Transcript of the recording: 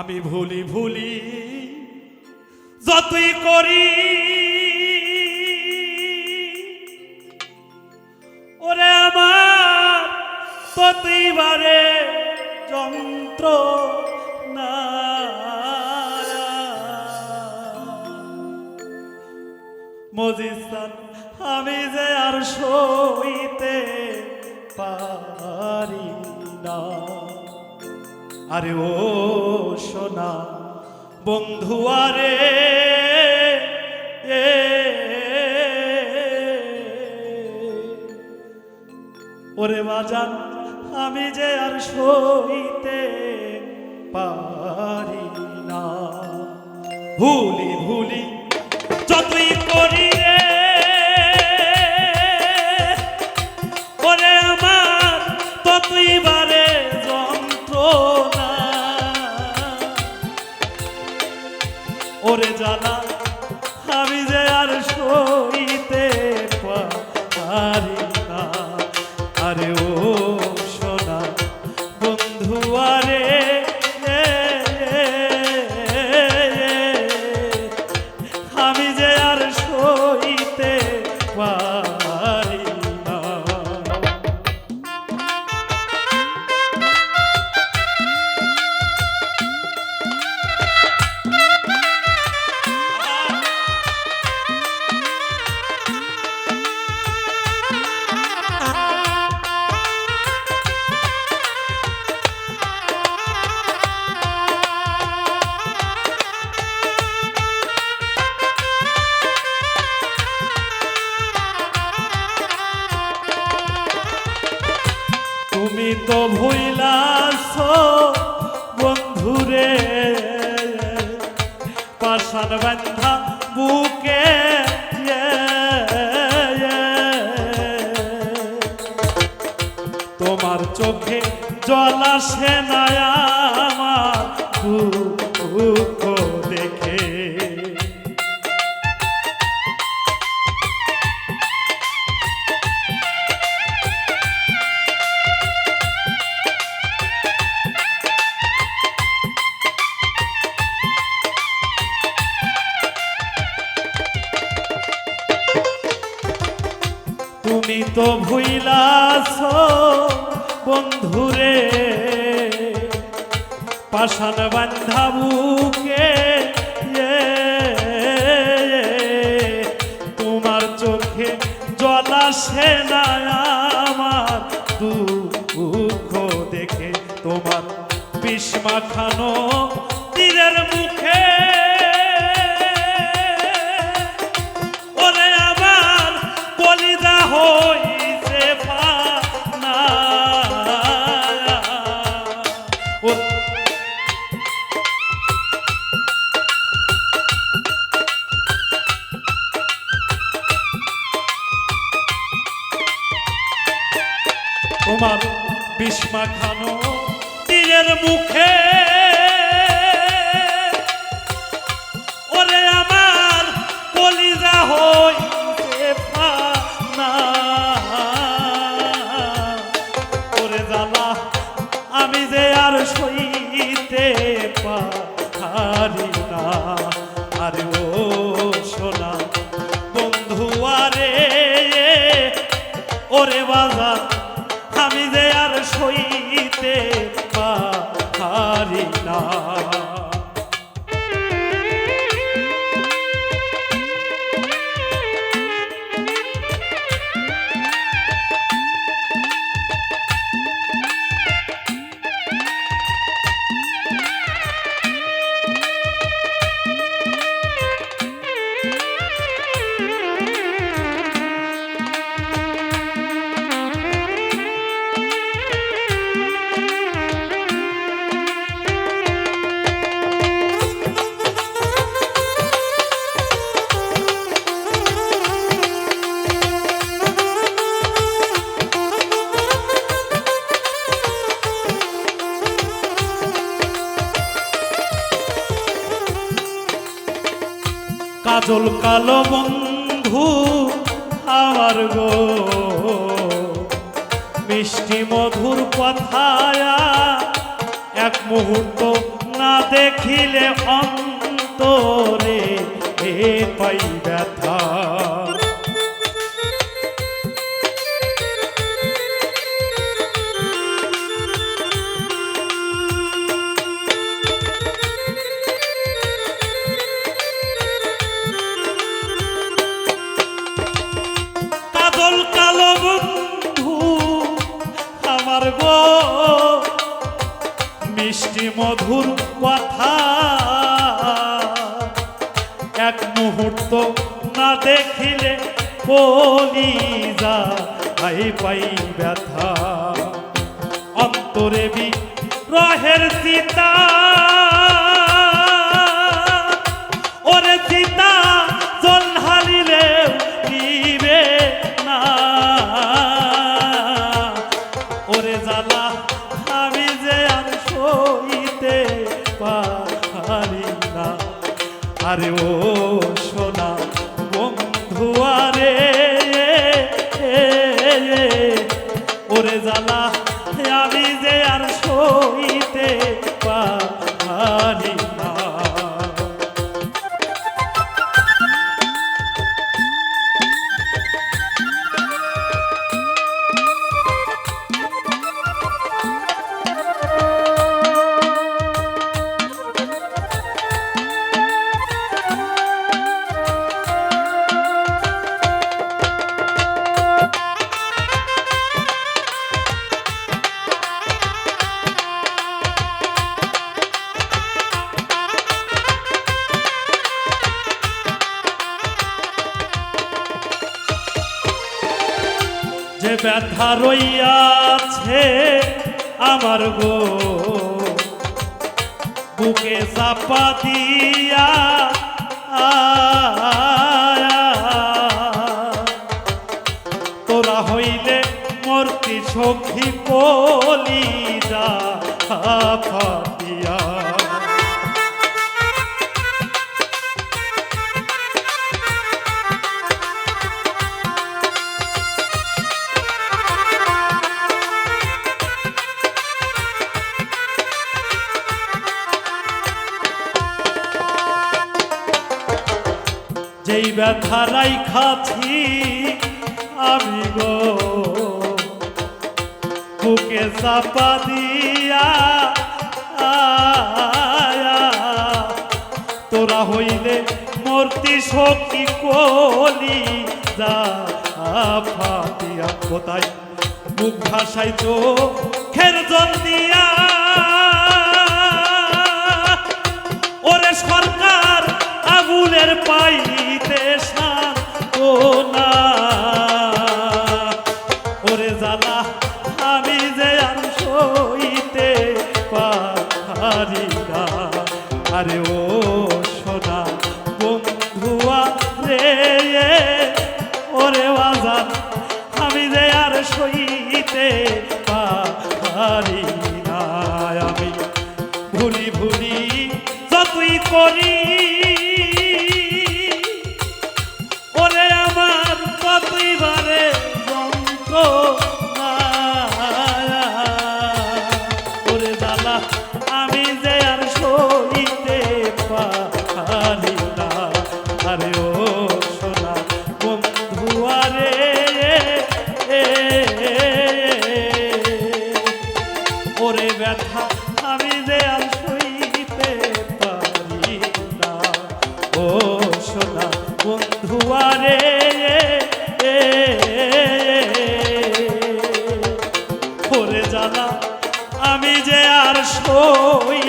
আমি ভুলি ভুলি যতই করি, ওরে আমার ততই বারে যন্ত্র না মজিস্তান আমি যে আর সইতে পারি না। আরে ও সোনা বন্ধু আরে ওরে বাজান আমি যে আর সইতে পারি না। ভুলি সোনা বন্ধু আরে তো ভুইলাছ বন্ধুরে পাশান বান্ধা বুকে। তোমার চোখে জল আসে তুমি তো ভুইলাছ বন্ধুরে। পাষাণ বান্ধা বুকে তোমার চোখে জল আসে না, আমার দুঃখ দেখে তোমার বিস্মা খানো ও ওরে বাজার আমি যে আর সইতে পারি না। কাজল কালো বন্ধু আমার গো। মিষ্টি মধুর কথায়া এক মুহূর্ত না দেখিলে অন্তরে পাই ব্যথা। মধুর কথা। এক মুহূর্ত না দেখিলে যা আই পাই ব্যথা। অন্তরে বি রহের সীতা আরে ও সোনা বন্ধু আরে ওরে জ্বালা আমি যে আর সইতে ব্যথা রইয়াছে আমার গো। বুকে চাপা দিয়া তোরা হইলে মূর্তি সখী কলি ব্যথারাই খাছি আমি গো। বুকে চাপা দিয়া তোরা হইলে মূর্তি শক্তি কলি যা ফাটিয়া কোথায়? মুখ ভাষাই তো খের জল দিয়া। ওরে সরকার আগুনের পাইতে শান্ত না। ওরে জ্বালা, আমি যে আর সইতে পারি না আরে ও সোনা বন্ধুয়া রে ওরে বাজান আমি যে আর সইতে পারি না আমি ভুলি ভুলি যতই করি কই